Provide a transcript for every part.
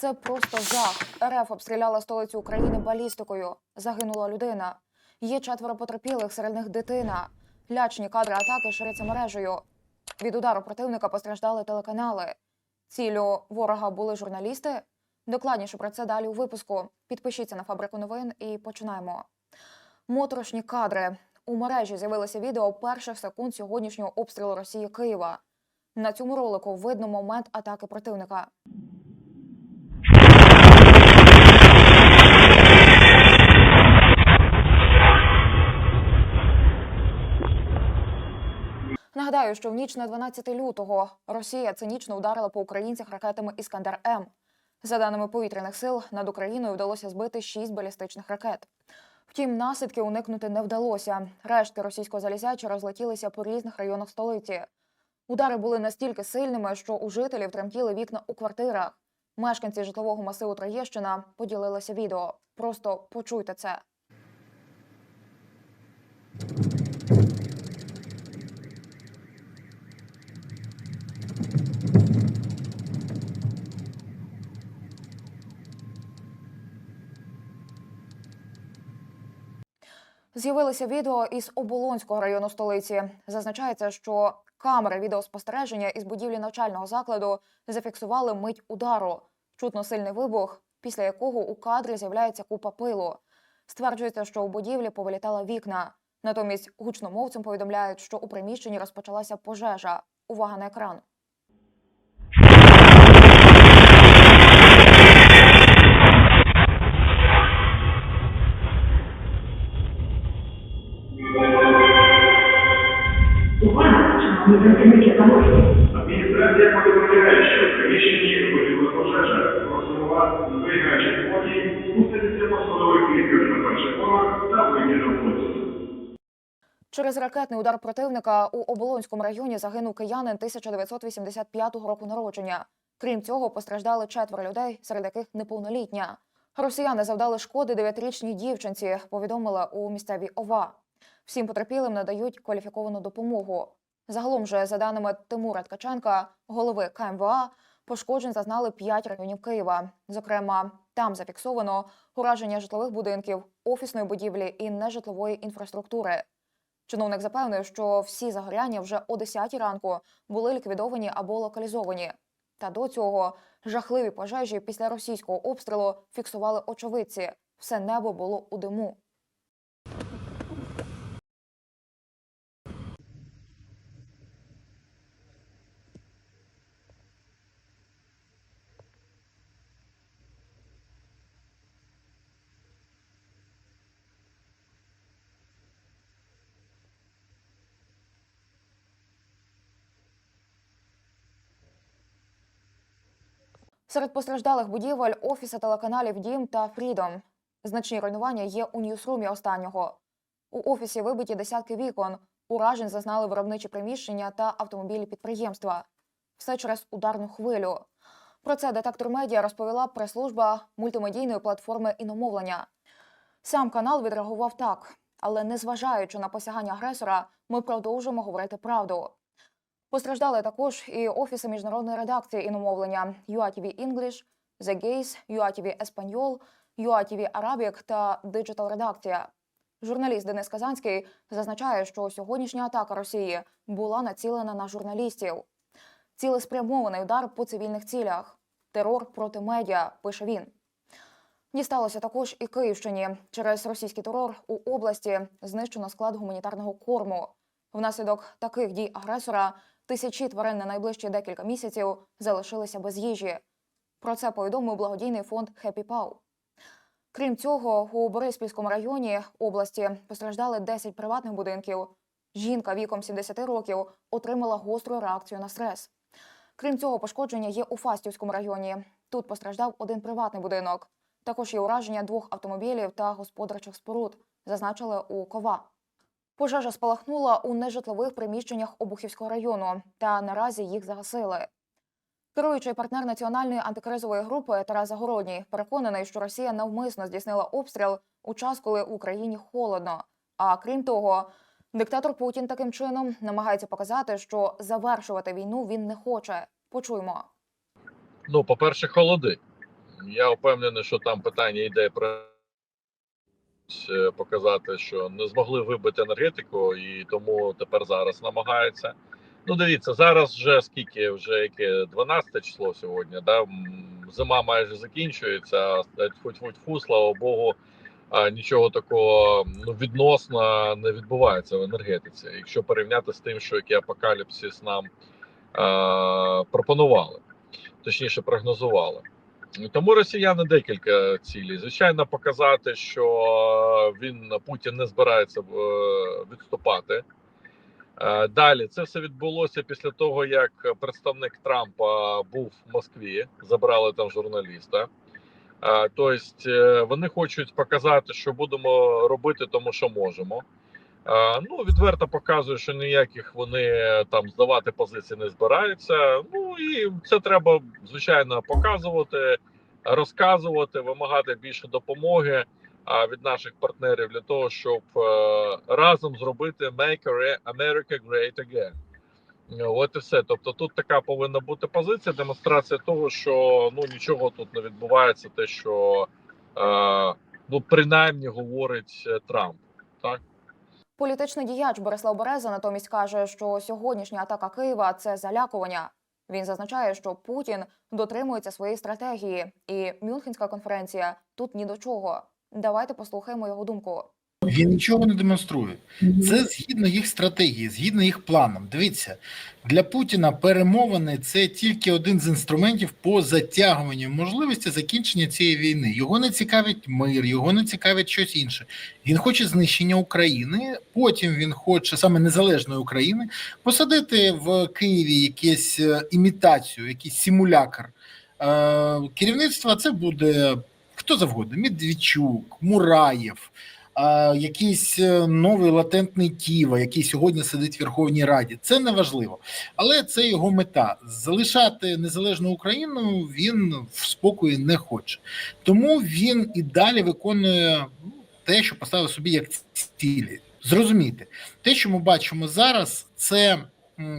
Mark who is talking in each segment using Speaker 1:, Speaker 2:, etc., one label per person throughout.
Speaker 1: Це просто жах. РФ обстріляла столицю України балістикою. Загинула людина. Є четверо потерпілих, серед них дитина. Лячні кадри атаки ширяться мережею. Від удару противника постраждали телеканали. Ціллю ворога були журналісти. Докладніше про це далі у випуску. Підпишіться на фабрику новин і починаємо. Моторошні кадри. У мережі з'явилося відео перших секунд сьогоднішнього обстрілу Росії Києва. На цьому ролику видно момент атаки противника. Нагадаю, що в ніч на 12 лютого Росія цинічно ударила по українцях ракетами Іскандер М. За даними повітряних сил, над Україною вдалося збити 6 балістичних ракет. Втім, наслідки уникнути не вдалося. Рештки російського залізяча розлетілися по різних районах столиці. Удари були настільки сильними, що у жителів тремтіли вікна у квартирах. Мешканці житлового масиву Троєщина поділилися відео. Просто почуйте це. З'явилися відео із Оболонського району столиці. Зазначається, що камери відеоспостереження із будівлі навчального закладу зафіксували мить удару. Чутно сильний вибух, після якого у кадрі з'являється купа пилу. Стверджується, що у будівлі повилітала вікна. Натомість гучномовцям повідомляють, що у приміщенні розпочалася пожежа. Увага на екран.
Speaker 2: Шановні працівники замовлення.
Speaker 3: Адміністрація повідомляє, що в приміщенні виникла пожежа. Просимо вас зберігаючи спокій, спуститися по сходових на перший та на вулицю.
Speaker 1: Через ракетний удар противника у Оболонському районі загинув киянин 1985 року народження. Крім цього, постраждали четверо людей, серед яких неповнолітня. Росіяни завдали шкоди дев'ятирічній дівчинці, повідомила у місцевій ОВА. Всім потерпілим надають кваліфіковану допомогу. Загалом же, за даними Тимура Ткаченка, голови КМВА, пошкоджень зазнали п'ять районів Києва. Зокрема, там зафіксовано ураження житлових будинків, офісної будівлі і нежитлової інфраструктури. Чиновник запевнив, що всі загоряння вже о 10 ранку були ліквідовані або локалізовані. Та до цього жахливі пожежі після російського обстрілу фіксували очевидці. Все небо було у диму. Серед постраждалих будівель офіси телеканалів Дім та Фрідом. Значні руйнування є у ньюсрумі останнього. У офісі вибиті десятки вікон. Уражень зазнали виробничі приміщення та автомобілі підприємства. Все через ударну хвилю. Про це детектор медіа розповіла прес-служба мультимедійної платформи іномовлення. Сам канал відреагував так, але незважаючи на посягання агресора, ми продовжуємо говорити правду. Постраждали також і офіси міжнародної редакції іномовлення UATV English, The Gaze, UATV Espanol, UATV Arabic та Digital редакція. Журналіст Денис Казанський зазначає, що сьогоднішня атака Росії була націлена на журналістів. Цілеспрямований удар по цивільних цілях. Терор проти медіа, пише він. Дісталося також і Київщині. Через російський терор у області знищено склад гуманітарного корму. Внаслідок таких дій агресора тисячі тварин на найближчі декілька місяців залишилися без їжі. Про це повідомив благодійний фонд Happy Paw. Крім цього, у Бориспільському районі області постраждали 10 приватних будинків. Жінка віком 70 років отримала гостру реакцію на стрес. Крім цього, пошкодження є у Фастівському районі. Тут постраждав один приватний будинок. Також є ураження двох автомобілів та господарчих споруд, зазначили у Кова. Пожежа спалахнула у нежитлових приміщеннях Обухівського району, та наразі їх загасили. Керуючий партнер національної антикризової групи Тарас Загородній переконаний, що Росія навмисно здійснила обстріл у час, коли Україні холодно. А крім того, диктатор Путін таким чином намагається показати, що завершувати війну він не хоче. Почуймо.
Speaker 4: ну, по-перше, холоди. Я впевнений, що там питання йде про показати, що не змогли вибити енергетику, і тому тепер зараз намагаються. Ну, дивіться, зараз вже скільки, вже яке 12 число сьогодні. Да? Зима майже закінчується. Фу-фу-фу, слава Богу, нічого такого ну, відносно не відбувається в енергетиці. Якщо порівняти з тим, що який апокаліпсис нам а, пропонували, точніше прогнозували. Тому росіяни декілька цілей. Звичайно, показати, що він Путін не збирається е, відступати. Е, Далі це все відбулося після того, як представник Трампа був в Москві, забрали там журналіста. Е, Тобто вони хочуть показати, що будемо робити, тому що можемо. Ну, відверто показує, що ніяких вони там здавати позиції не збираються. Ну і це треба звичайно показувати, розказувати, вимагати більше допомоги а, від наших партнерів для того, щоб е, разом зробити Make America Great Again. От і все. Тобто, тут така повинна бути позиція, демонстрація того, що ну нічого тут не відбувається, те, що е, ну принаймні говорить е, Трамп. Так.
Speaker 1: Політичний діяч Борислав Береза натомість каже, що сьогоднішня атака Києва це залякування. Він зазначає, що Путін дотримується своєї стратегії, і Мюнхенська конференція тут ні до чого. Давайте послухаємо його думку.
Speaker 5: Він нічого не демонструє. Це згідно їх стратегії, згідно їх планам. Дивіться, для Путіна перемовини це тільки один з інструментів по затягуванню можливості закінчення цієї війни. Його не цікавить мир, його не цікавить щось інше. Він хоче знищення України. Потім він хоче саме незалежної України посадити в Києві якусь е, імітацію, якийсь симулякр е, керівництва. Це буде хто завгодно: Медведчук, Мураєв якийсь е, новий латентний Ківа, який сьогодні сидить в Верховній Раді. Це не важливо, але це його мета. Залишати незалежну Україну він в спокої не хоче. Тому він і далі виконує ну, те, що поставив собі як цілі. Зрозумійте, те, що ми бачимо зараз, це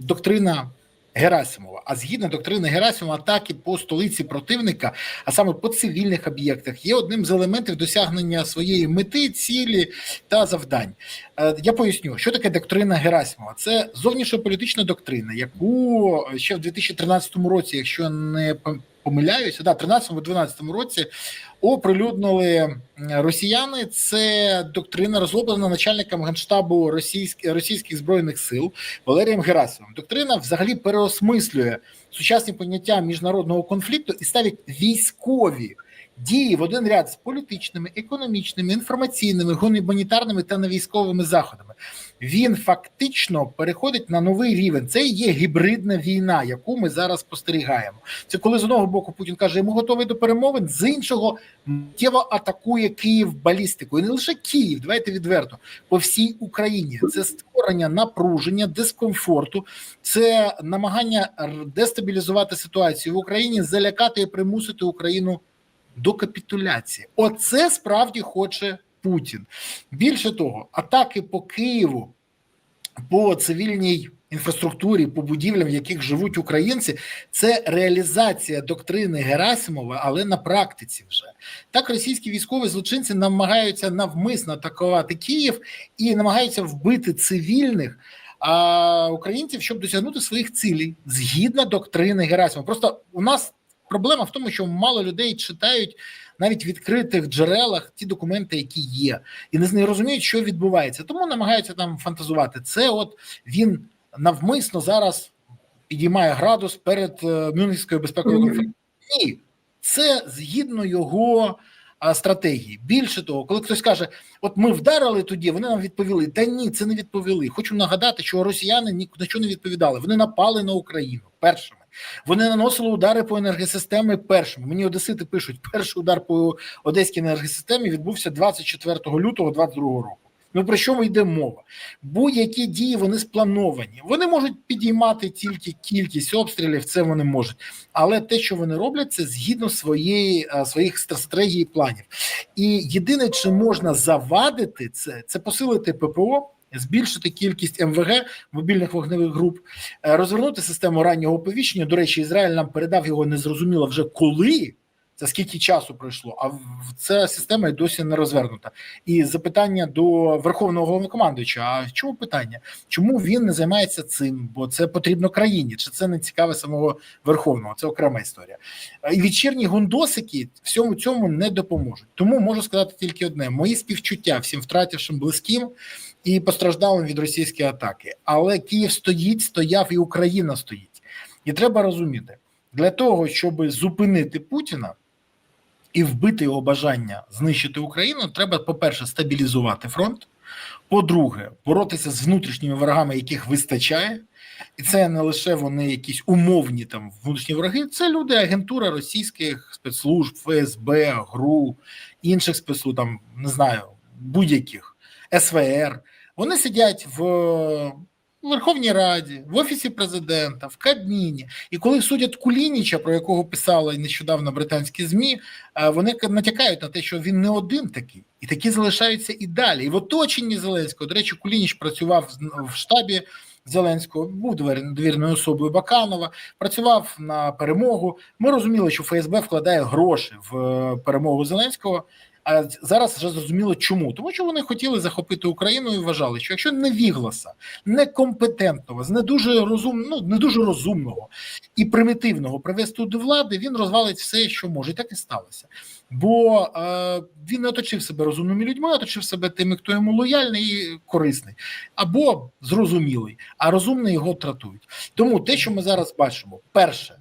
Speaker 5: доктрина. Герасимова, а згідно доктрини Герасимова, атаки по столиці противника, а саме по цивільних об'єктах, є одним з елементів досягнення своєї мети, цілі та завдань. Е, Я поясню, що таке доктрина Герасимова. Це зовнішньополітична доктрина, яку ще в 2013 році, якщо не помиляюся, да, 13-12 році оприлюднили росіяни. Це доктрина розроблена начальником генштабу російських російських збройних сил Валерієм Герасимовим. Доктрина взагалі переосмислює сучасні поняття міжнародного конфлікту і ставить військові дії в один ряд з політичними, економічними, інформаційними, гуманітарними та невійськовими заходами. Він фактично переходить на новий рівень. Це є гібридна війна, яку ми зараз спостерігаємо. Це коли з одного боку Путін каже, йому готовий до перемовин, з іншого миттєво атакує Київ балістикою. Не лише Київ, давайте відверто по всій Україні. Це створення напруження, дискомфорту, це намагання дестабілізувати ситуацію в Україні, залякати і примусити Україну до капітуляції. Оце справді хоче Путін. Більше того, атаки по Києву, по цивільній інфраструктурі, по будівлям, в яких живуть українці, це реалізація доктрини Герасимова, але на практиці вже так російські військові злочинці намагаються навмисно атакувати Київ і намагаються вбити цивільних. А українців, щоб досягнути своїх цілей, згідно доктрини Герасимова. Просто у нас проблема в тому, що мало людей читають навіть в відкритих джерелах ті документи, які є, і не, розуміють, що відбувається. Тому намагаються там фантазувати. Це от він навмисно зараз підіймає градус перед е, Мюнхенською безпековою конференцією. Ні, це згідно його стратегії. Більше того, коли хтось каже, от ми вдарили тоді, вони нам відповіли. Та ні, це не відповіли. Хочу нагадати, що росіяни ні на що не відповідали. Вони напали на Україну першими. Вони наносили удари по енергосистемі першими. Мені одесити пишуть, перший удар по одеській енергосистемі відбувся 24 лютого 2022 року. Ну про що йде мова? Будь-які дії вони сплановані. Вони можуть підіймати тільки кількість обстрілів, це вони можуть. Але те, що вони роблять, це згідно своєї е, своїх стратегій планів. І єдине, чи можна завадити це, це посилити ППО. Збільшити кількість МВГ мобільних вогневих груп, е, розвернути систему раннього оповіщення. До речі, Ізраїль нам передав його незрозуміло вже коли. Це скільки часу пройшло, а ця система й досі не розвернута. І запитання до верховного головнокомандуюча: а чому питання? Чому він не займається цим? Бо це потрібно країні, чи це не цікаве самого верховного? Це окрема історія. І вечірні гундосики всьому цьому не допоможуть. Тому можу сказати тільки одне: мої співчуття всім втратившим близьким і постраждалим від російської атаки. Але Київ стоїть, стояв, і Україна стоїть. І треба розуміти, для того, щоб зупинити Путіна і вбити його бажання знищити Україну, треба, по-перше, стабілізувати фронт. По-друге, боротися з внутрішніми ворогами, яких вистачає, і це не лише вони якісь умовні там внутрішні вороги, це люди, агентура російських спецслужб, ФСБ, ГРУ, інших спецслужб, там не знаю, будь-яких СВР. Вони сидять в Верховній Раді, в Офісі президента, в Кабміні. І коли судять Кулініча, про якого писали нещодавно британські ЗМІ, е, вони натякають на те, що він не один такий, і такі залишаються і далі. І в оточенні Зеленського, до речі, Кулініч працював в штабі Зеленського, був довірною особою Баканова, працював на перемогу. Ми розуміли, що ФСБ вкладає гроші в е, перемогу Зеленського. А зараз вже зрозуміло, чому тому, що вони хотіли захопити Україну і вважали, що якщо невігласа, некомпетентного, з не дуже розум, ну не дуже розумного і примітивного привести до влади, він розвалить все, що може, так і сталося. Бо е, він не оточив себе розумними людьми, оточив себе тими, хто йому лояльний і корисний, або зрозумілий, а розумний його тратують. Тому те, що ми зараз бачимо, перше.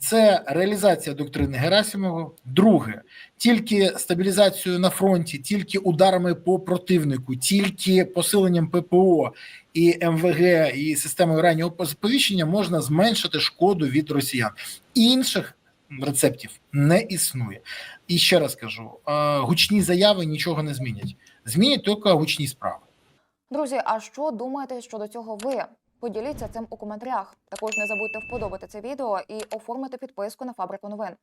Speaker 5: Це реалізація доктрини Герасимова. Друге, тільки стабілізацією на фронті, тільки ударами по противнику, тільки посиленням ППО і МВГ і системою раннього сповіщення можна зменшити шкоду від росіян. Інших рецептів не існує. І ще раз кажу: гучні заяви нічого не змінять. Змінять тільки гучні справи.
Speaker 1: Друзі, а що думаєте щодо цього ви? Поділіться цим у коментарях. Також не забудьте вподобати це відео і оформити підписку на фабрику новин.